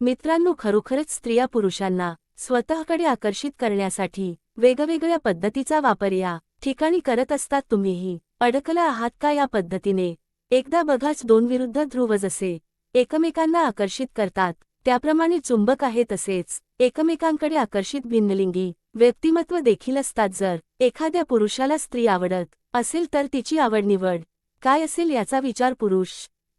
मित्रांनो खरोखरच स्त्रिया पुरुषांना स्वतःकडे आकर्षित करण्यासाठी वेगवेगळ्या पद्धतीचा वापर या ठिकाणी करत असतात. तुम्हीही अडकला आहात का या पद्धतीने? एकदा बघाच दोन विरुद्ध ध्रुव जसे एकमेकांना आकर्षित करतात त्याप्रमाणे चुंबक आहे तसेच एकमेकांकडे आकर्षित भिन्नलिंगी व्यक्तिमत्व देखील असतात. जर एखाद्या पुरुषाला स्त्री आवडत असेल तर तिची आवड निवड काय असेल याचा विचार पुरुष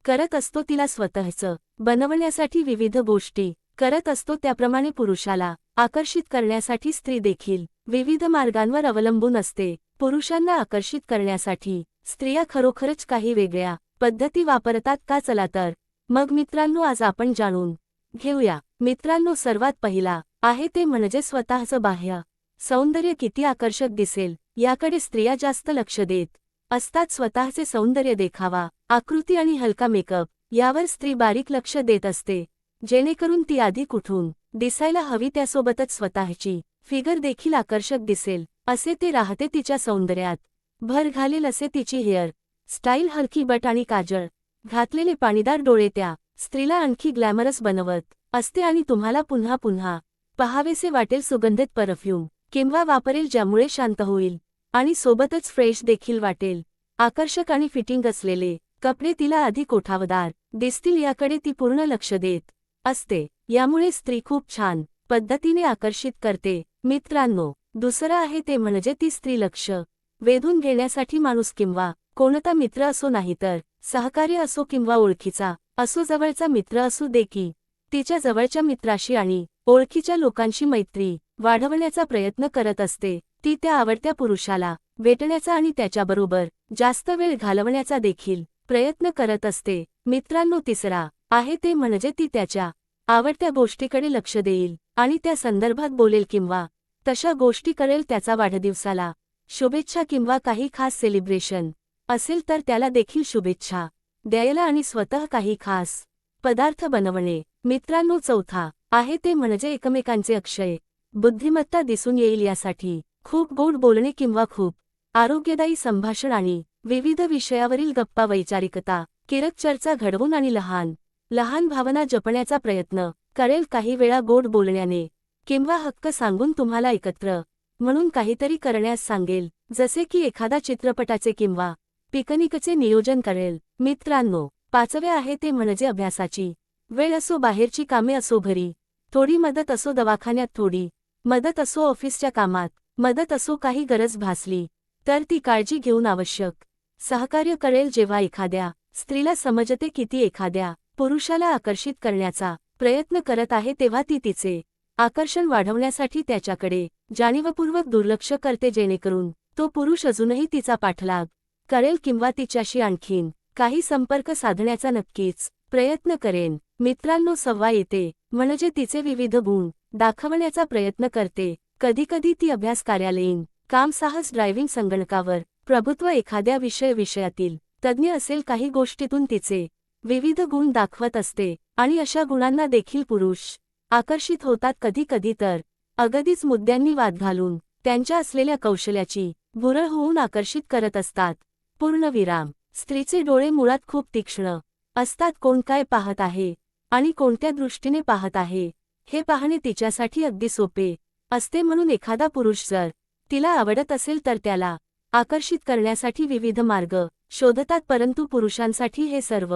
करत असतो. तिला स्वतःचं बनवण्यासाठी विविध गोष्टी करत असतो. त्याप्रमाणे पुरुषाला आकर्षित करण्यासाठी स्त्री देखील विविध मार्गांवर अवलंबून असते. पुरुषांना आकर्षित करण्यासाठी स्त्रिया खरोखरच काही वेगळ्या पद्धती वापरतात का? चला तर मग मित्रांनो आज आपण जाणून घेऊया. मित्रांनो सर्वात पहिला आहे ते म्हणजे स्वतःचं बाह्य सौंदर्य किती आकर्षक दिसेल याकडे स्त्रिया जास्त लक्ष देत असतात. स्वतःचे सौंदर्य देखावा आकृती आणि हलका मेकअप यावर स्त्री बारीक लक्ष देत असते. जेणेकरून ती आधी कुठून दिसायला हवी त्यासोबतच स्वतःची फिगर देखील आकर्षक दिसेल. असे ते राहते तिच्या सौंदर्यात. भर घालेल असे तिची हेअर स्टाईल हलकी बट आणि काजळ. घातलेले पाणीदार डोळे त्या स्त्रीला आणखी ग्लॅमरस बनवत असते आणि तुम्हाला पुन्हा पुन्हा पहावेसे वाटेल सुगंधित परफ्यूम किंवा वापरेल ज्यामुळे शांत होईल आणि सोबतच फ्रेश देखील वाटेल. आकर्षक आणि फिटिंग असलेले कपडे तिला अधिक ओठावदार दिसतील याकडे ती पूर्ण लक्ष देत असते. यामुळे स्त्री खूप छान पद्धतीने आकर्षित करते. मित्रांनो दुसरं आहे ते म्हणजे ती स्त्री लक्ष वेधून घेण्यासाठी माणूस किंवा कोणता मित्र असो नाही तर सहकार्य असो किंवा ओळखीचा असो जवळचा मित्र असू दे की तिच्या जवळच्या मित्राशी आणि ओळखीच्या लोकांशी मैत्री वाढवण्याचा प्रयत्न करत असते. ती त्या आवडत्या पुरुषाला भेटण्याचा आणि त्याच्याबरोबर जास्त वेळ घालवण्याचा देखील प्रयत्न करत असते. मित्रांनो तिसरा आहे ते म्हणजे ती त्याच्या आवडत्या गोष्टीकडे लक्ष देईल आणि त्या संदर्भात बोलेल किंवा तशा गोष्टी करेल त्याचा वाढदिवसाला शुभेच्छा किंवा काही खास सेलिब्रेशन असेल तर त्याला देखील शुभेच्छा द्यायला आणि स्वतः काही खास पदार्थ बनवणे. मित्रांनो चौथा आहे ते म्हणजे एकमेकांचे अक्षय. बुद्धिमत्ता दिसून येईल यासाठी खूप गोड बोलणे किंवा खूप आरोग्यदायी संभाषण आणि विविध विषयावरील गप्पा वैचारिकता किरक चर्चा घडवून आणि लहान लहान भावना जपण्याचा प्रयत्न करेल काही वेळा गोड बोलण्याने किंवा हक्क सांगून तुम्हाला एकत्र म्हणून काहीतरी करण्यास सांगेल जसे की एखादा चित्रपटाचे किंवा पिकनिकचे नियोजन करेल. मित्रांनो पाचवे आहे ते म्हणजे अभ्यासाची. वेळ असो बाहेरची कामे असो घरी थोडी मदत असो दवाखान्यात थोडी मदत असो ऑफिसच्या कामात मदत असो काही गरज भासली तर ती काळजी घेऊन आवश्यक. सहकार्य करेल जेव्हा एखाद्या स्त्रीला समजते किती एखाद्या पुरुषाला आकर्षित करण्याचा प्रयत्न करत आहे तेव्हा ती तिचे आकर्षण वाढवण्यासाठी त्याच्याकडे जाणीवपूर्वक दुर्लक्ष करते जेणेकरून तो पुरुष अजूनही तिचा पाठलाग करेल किंवा तिच्याशी आणखीन काही संपर्क साधण्याचा नक्कीच प्रयत्न करेन. मित्रांनो सव्वा येते. म्हणजे तिचे विविध गुण दाखवण्याचा प्रयत्न करते. कधीकधी ती अभ्यास कार्यालयीन काम साहस ड्रायव्हिंग संगणकावर प्रभुत्व एखाद्या विषय विषयातील तज्ज्ञ असेल काही गोष्टीतून तिचे विविध गुण दाखवत असते आणि अशा गुणांना देखील पुरुष आकर्षित होतात कधी कधी तर. अगदीच मुद्द्यांनी वाद घालून त्यांच्या असलेल्या कौशल्याची भुरळ होऊन आकर्षित करत असतात. पूर्णविराम स्त्रीचे डोळे मुळात खूप तीक्ष्ण असतात. कोण काय पाहत आहे आणि कोणत्या दृष्टीने पाहत आहे हे पाहणे तिच्यासाठी अगदी सोपे असते म्हणून एखादा पुरुष जर तिला आवडत असेल तर त्याला आकर्षित करण्यासाठी विविध मार्ग शोधतात परंतु पुरुषांसाठी हे सर्व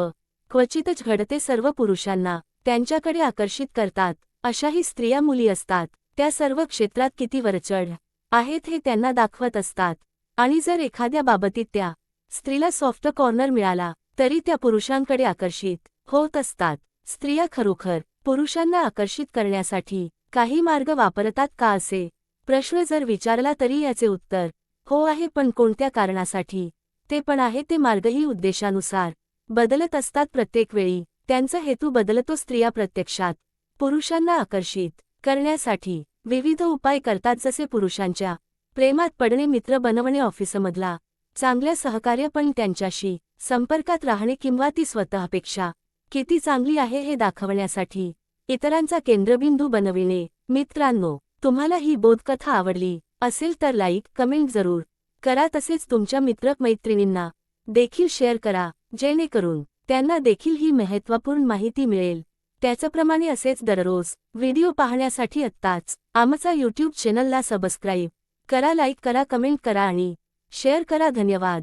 क्वचितच घडते सर्व पुरुषांना त्यांच्याकडे आकर्षित करतात. अशाही स्त्रिया मुली असतात. त्या सर्व क्षेत्रात किती वरचढ आहेत हे त्यांना दाखवत असतात. आणि जर एखाद्या बाबतीत त्या स्त्रीला सॉफ्ट कॉर्नर मिळाला तरी त्या पुरुषांकडे आकर्षित होत असतात. स्त्रिया खरोखर पुरुषांना आकर्षित करण्यासाठी काही मार्ग वापरतात का असे प्रश्न जर विचारला तरी याचे उत्तर हो आहे पण कोणत्या कारणासाठी? ते पण आहे ते मार्गही उद्देशानुसार. बदलत असतात प्रत्येक वेळी. त्यांचा हेतू बदलतो स्त्रिया प्रत्यक्षात. पुरुषांना आकर्षित करण्यासाठी विविध उपाय करतात जसे पुरुषांच्या प्रेमात पडणे मित्र बनवणे ऑफिसमधला चांगल्या सहकार्य पण त्यांच्याशी संपर्कात राहणे किंवा ती स्वतःपेक्षा किती चांगली आहे हे दाखवण्यासाठी इतरांचा केंद्रबिंदू बनविणे. मित्रांनो तुम्हाला ही बोधकथा आवडली? असेल तर लाईक कमेंट जरूर करा. तसेच तुमच्या मित्रमैत्रिणींना देखील शेअर करा जेणेकरून त्यांना देखील ही महत्त्वपूर्ण माहिती मिळेल. त्याचप्रमाणे असेच दररोज व्हिडिओ पाहण्यासाठी आत्ताच आमचा यूट्यूब चॅनलला सबस्क्राईब करा लाईक करा कमेंट करा आणि शेअर करा. धन्यवाद.